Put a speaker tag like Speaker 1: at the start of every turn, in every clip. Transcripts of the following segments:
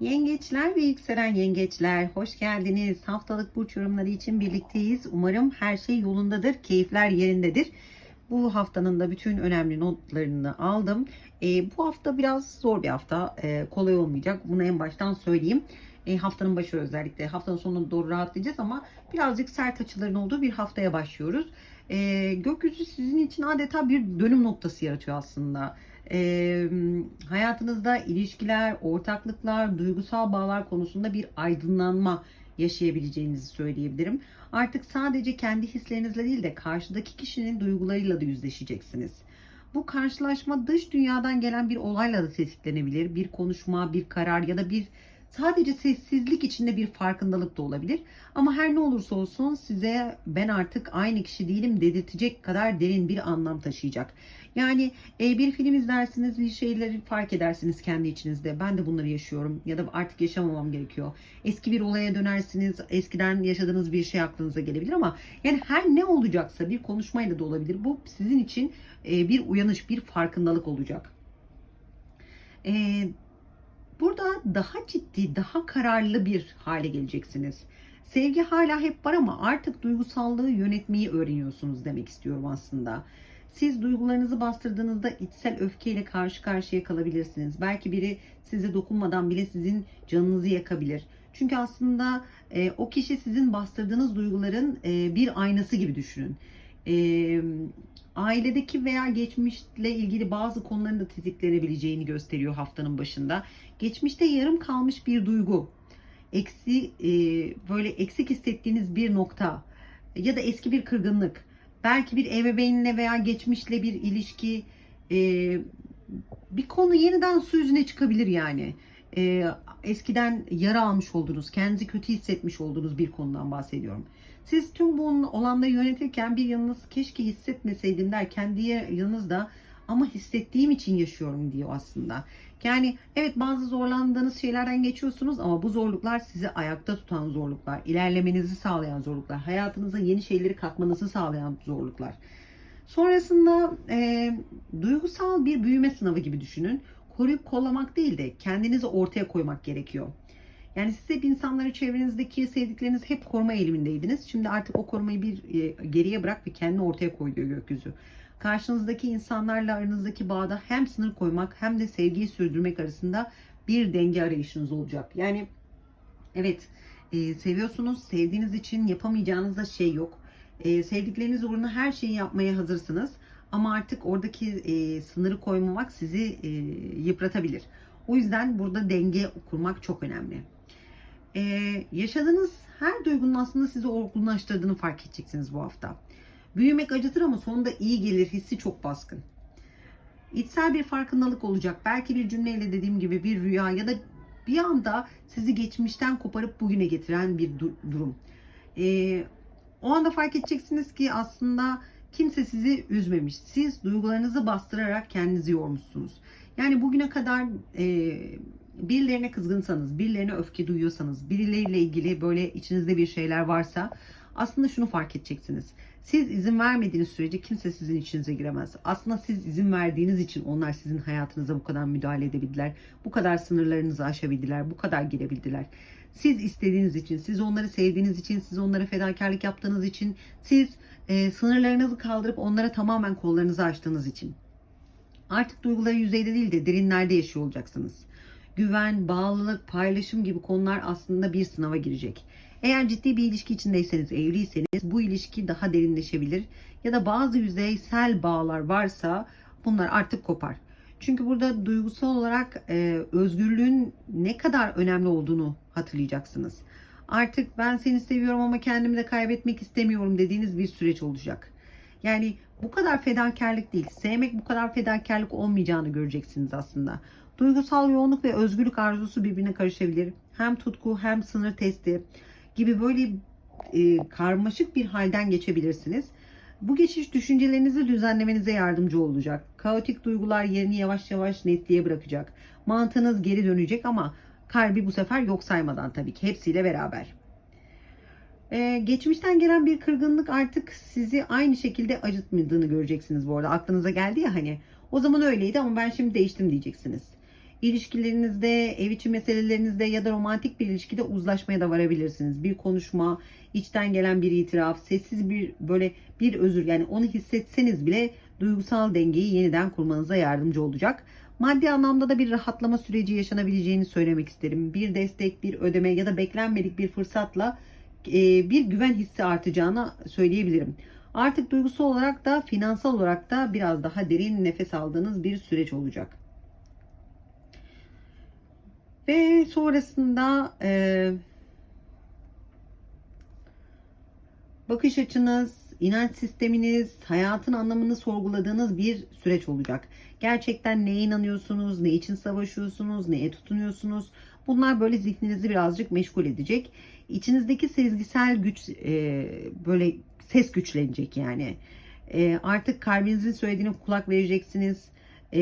Speaker 1: Yengeçler ve yükselen yengeçler hoş geldiniz. Haftalık burç yorumları için birlikteyiz. Umarım her şey yolundadır, keyifler yerindedir. Bu haftanın da bütün önemli notlarını aldım. E, bu hafta biraz zor bir hafta, e, kolay olmayacak. Bunu en baştan söyleyeyim. E, haftanın başı özellikle haftanın sonuna doğru rahatlayacağız ama birazcık sert açıların olduğu bir haftaya başlıyoruz. E, gökyüzü sizin için adeta bir dönüm noktası yaratıyor aslında e, hayatınızda ilişkiler, ortaklıklar, duygusal bağlar konusunda bir aydınlanma yaşayabileceğinizi söyleyebilirim. Artık sadece kendi hislerinizle değil de karşıdaki kişinin duygularıyla da yüzleşeceksiniz. Bu karşılaşma dış dünyadan gelen bir olayla da tetiklenebilir. Bir konuşma, bir karar ya da bir sadece sessizlik içinde bir farkındalık da olabilir. Ama her ne olursa olsun size ben artık aynı kişi değilim dedirtecek kadar derin bir anlam taşıyacak. Yani e, bir film izlersiniz, bir şeyleri fark edersiniz kendi içinizde. Ben de bunları yaşıyorum ya da artık yaşamamam gerekiyor. Eski bir olaya dönersiniz, eskiden yaşadığınız bir şey aklınıza gelebilir ama yani her ne olacaksa bir konuşmayla da olabilir. Bu sizin için e, bir uyanış, bir farkındalık olacak. E, burada daha ciddi, daha kararlı bir hale geleceksiniz. Sevgi hala hep var ama artık duygusallığı yönetmeyi öğreniyorsunuz demek istiyorum aslında. Siz duygularınızı bastırdığınızda içsel öfkeyle karşı karşıya kalabilirsiniz. Belki biri size dokunmadan bile sizin canınızı yakabilir. Çünkü aslında e, o kişi sizin bastırdığınız duyguların e, bir aynası gibi düşünün. E, ailedeki veya geçmişle ilgili bazı konuların da tetiklenebileceğini gösteriyor haftanın başında. Geçmişte yarım kalmış bir duygu, eksi e, böyle eksik hissettiğiniz bir nokta ya da eski bir kırgınlık belki bir ebeveynle veya geçmişle bir ilişki e, bir konu yeniden su yüzüne çıkabilir yani. E, eskiden yara almış olduğunuz, kendinizi kötü hissetmiş olduğunuz bir konudan bahsediyorum. Siz tüm bu olanları yönetirken bir yanınız keşke hissetmeseydim derken diye yanınızda ama hissettiğim için yaşıyorum diyor aslında. Yani evet bazı zorlandığınız şeylerden geçiyorsunuz ama bu zorluklar sizi ayakta tutan zorluklar, ilerlemenizi sağlayan zorluklar, hayatınıza yeni şeyleri katmanızı sağlayan zorluklar. Sonrasında e, duygusal bir büyüme sınavı gibi düşünün. Koruyup kollamak değil de kendinizi ortaya koymak gerekiyor. Yani siz hep insanları çevrenizdeki sevdikleriniz hep koruma eğilimindeydiniz. Şimdi artık o korumayı bir e, geriye bırak ve kendini ortaya koy diyor gökyüzü karşınızdaki insanlarla aranızdaki bağda hem sınır koymak hem de sevgiyi sürdürmek arasında bir denge arayışınız olacak. Yani evet e, seviyorsunuz, sevdiğiniz için yapamayacağınız da şey yok. E, sevdikleriniz uğruna her şeyi yapmaya hazırsınız. Ama artık oradaki e, sınırı koymamak sizi e, yıpratabilir. O yüzden burada denge kurmak çok önemli. E, yaşadığınız her duygunun aslında sizi olgunlaştırdığını fark edeceksiniz bu hafta. Büyümek acıtır ama sonunda iyi gelir hissi çok baskın. İçsel bir farkındalık olacak. Belki bir cümleyle dediğim gibi bir rüya ya da bir anda sizi geçmişten koparıp bugüne getiren bir durum. Ee, o anda fark edeceksiniz ki aslında kimse sizi üzmemiş. Siz duygularınızı bastırarak kendinizi yormuşsunuz. Yani bugüne kadar e, birilerine kızgınsanız, birilerine öfke duyuyorsanız, birileriyle ilgili böyle içinizde bir şeyler varsa aslında şunu fark edeceksiniz. Siz izin vermediğiniz sürece kimse sizin içinize giremez. Aslında siz izin verdiğiniz için onlar sizin hayatınıza bu kadar müdahale edebildiler. Bu kadar sınırlarınızı aşabildiler. Bu kadar girebildiler. Siz istediğiniz için, siz onları sevdiğiniz için, siz onlara fedakarlık yaptığınız için, siz e, sınırlarınızı kaldırıp onlara tamamen kollarınızı açtığınız için. Artık duyguları yüzeyde değil de derinlerde yaşıyor olacaksınız. Güven, bağlılık, paylaşım gibi konular aslında bir sınava girecek. Eğer ciddi bir ilişki içindeyseniz, evliyseniz bu ilişki daha derinleşebilir. Ya da bazı yüzeysel bağlar varsa bunlar artık kopar. Çünkü burada duygusal olarak e, özgürlüğün ne kadar önemli olduğunu hatırlayacaksınız. Artık ben seni seviyorum ama kendimi de kaybetmek istemiyorum dediğiniz bir süreç olacak. Yani bu kadar fedakarlık değil. Sevmek bu kadar fedakarlık olmayacağını göreceksiniz aslında. Duygusal yoğunluk ve özgürlük arzusu birbirine karışabilir. Hem tutku hem sınır testi gibi böyle e, karmaşık bir halden geçebilirsiniz. Bu geçiş düşüncelerinizi düzenlemenize yardımcı olacak. Kaotik duygular yerini yavaş yavaş netliğe bırakacak. Mantığınız geri dönecek ama kalbi bu sefer yok saymadan tabii ki hepsiyle beraber. Ee, geçmişten gelen bir kırgınlık artık sizi aynı şekilde acıtmadığını göreceksiniz bu arada. Aklınıza geldi ya hani o zaman öyleydi ama ben şimdi değiştim diyeceksiniz. İlişkilerinizde, ev içi meselelerinizde ya da romantik bir ilişkide uzlaşmaya da varabilirsiniz. Bir konuşma, içten gelen bir itiraf, sessiz bir böyle bir özür yani onu hissetseniz bile duygusal dengeyi yeniden kurmanıza yardımcı olacak. Maddi anlamda da bir rahatlama süreci yaşanabileceğini söylemek isterim. Bir destek, bir ödeme ya da beklenmedik bir fırsatla e, bir güven hissi artacağını söyleyebilirim. Artık duygusal olarak da finansal olarak da biraz daha derin nefes aldığınız bir süreç olacak. Ve sonrasında e, bakış açınız, inanç sisteminiz, hayatın anlamını sorguladığınız bir süreç olacak. Gerçekten neye inanıyorsunuz, ne için savaşıyorsunuz, neye tutunuyorsunuz? Bunlar böyle zihninizi birazcık meşgul edecek. İçinizdeki sezgisel güç e, böyle ses güçlenecek yani. E, artık kalbinizin söylediğine kulak vereceksiniz. E,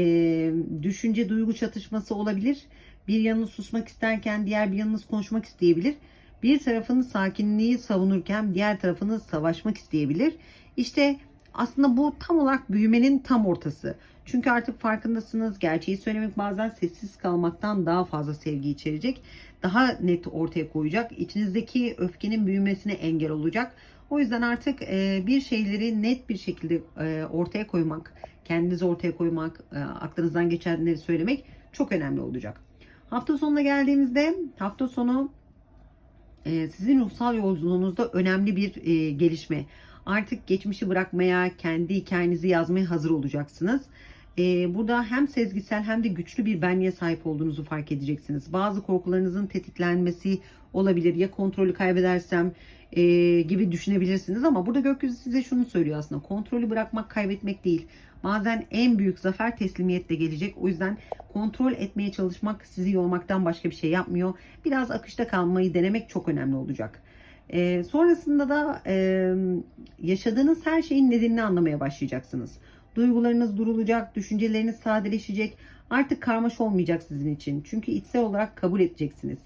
Speaker 1: düşünce duygu çatışması olabilir. Bir yanınız susmak isterken diğer bir yanınız konuşmak isteyebilir. Bir tarafınız sakinliği savunurken diğer tarafınız savaşmak isteyebilir. İşte aslında bu tam olarak büyümenin tam ortası. Çünkü artık farkındasınız. Gerçeği söylemek bazen sessiz kalmaktan daha fazla sevgi içerecek. Daha net ortaya koyacak. İçinizdeki öfkenin büyümesine engel olacak. O yüzden artık e, bir şeyleri net bir şekilde e, ortaya koymak, kendinizi ortaya koymak, e, aklınızdan geçenleri söylemek çok önemli olacak. Hafta sonuna geldiğimizde hafta sonu e, sizin ruhsal yolculuğunuzda önemli bir e, gelişme. Artık geçmişi bırakmaya, kendi hikayenizi yazmaya hazır olacaksınız. E, burada hem sezgisel hem de güçlü bir benliğe sahip olduğunuzu fark edeceksiniz. Bazı korkularınızın tetiklenmesi olabilir. Ya kontrolü kaybedersem gibi düşünebilirsiniz ama burada gökyüzü size şunu söylüyor aslında. Kontrolü bırakmak kaybetmek değil. Bazen en büyük zafer teslimiyetle gelecek. O yüzden kontrol etmeye çalışmak sizi yormaktan başka bir şey yapmıyor. Biraz akışta kalmayı denemek çok önemli olacak. E, sonrasında da e, yaşadığınız her şeyin nedenini anlamaya başlayacaksınız. Duygularınız durulacak, düşünceleriniz sadeleşecek. Artık karmaş olmayacak sizin için. Çünkü içsel olarak kabul edeceksiniz.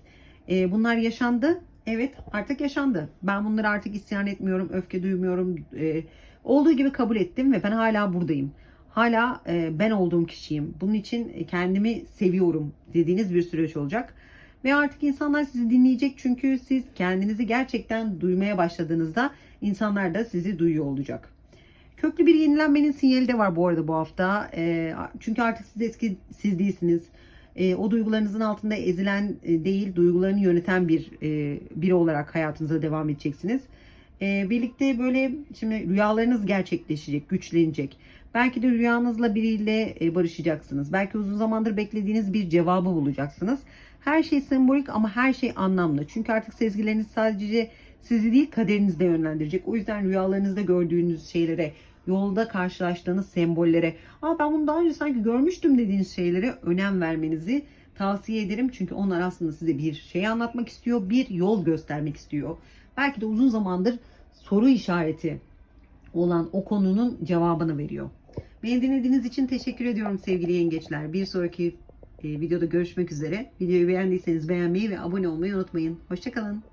Speaker 1: E, bunlar yaşandı. Evet artık yaşandı. Ben bunları artık isyan etmiyorum, öfke duymuyorum. E, olduğu gibi kabul ettim ve ben hala buradayım. Hala e, ben olduğum kişiyim. Bunun için kendimi seviyorum dediğiniz bir süreç olacak. Ve artık insanlar sizi dinleyecek çünkü siz kendinizi gerçekten duymaya başladığınızda insanlar da sizi duyuyor olacak. Köklü bir yenilenmenin sinyali de var bu arada bu hafta. E, çünkü artık siz eski siz değilsiniz. E, o duygularınızın altında ezilen e, değil, duygularını yöneten bir e, biri olarak hayatınıza devam edeceksiniz. E, birlikte böyle şimdi rüyalarınız gerçekleşecek, güçlenecek. Belki de rüyanızla biriyle e, barışacaksınız. Belki uzun zamandır beklediğiniz bir cevabı bulacaksınız. Her şey sembolik ama her şey anlamlı. Çünkü artık sezgileriniz sadece sizi değil kaderinizde yönlendirecek. O yüzden rüyalarınızda gördüğünüz şeylere, yolda karşılaştığınız sembollere, Aa ben bunu daha önce sanki görmüştüm dediğiniz şeylere önem vermenizi tavsiye ederim. Çünkü onlar aslında size bir şey anlatmak istiyor, bir yol göstermek istiyor. Belki de uzun zamandır soru işareti olan o konunun cevabını veriyor. Beni dinlediğiniz için teşekkür ediyorum sevgili yengeçler. Bir sonraki e, videoda görüşmek üzere. Videoyu beğendiyseniz beğenmeyi ve abone olmayı unutmayın. Hoşçakalın.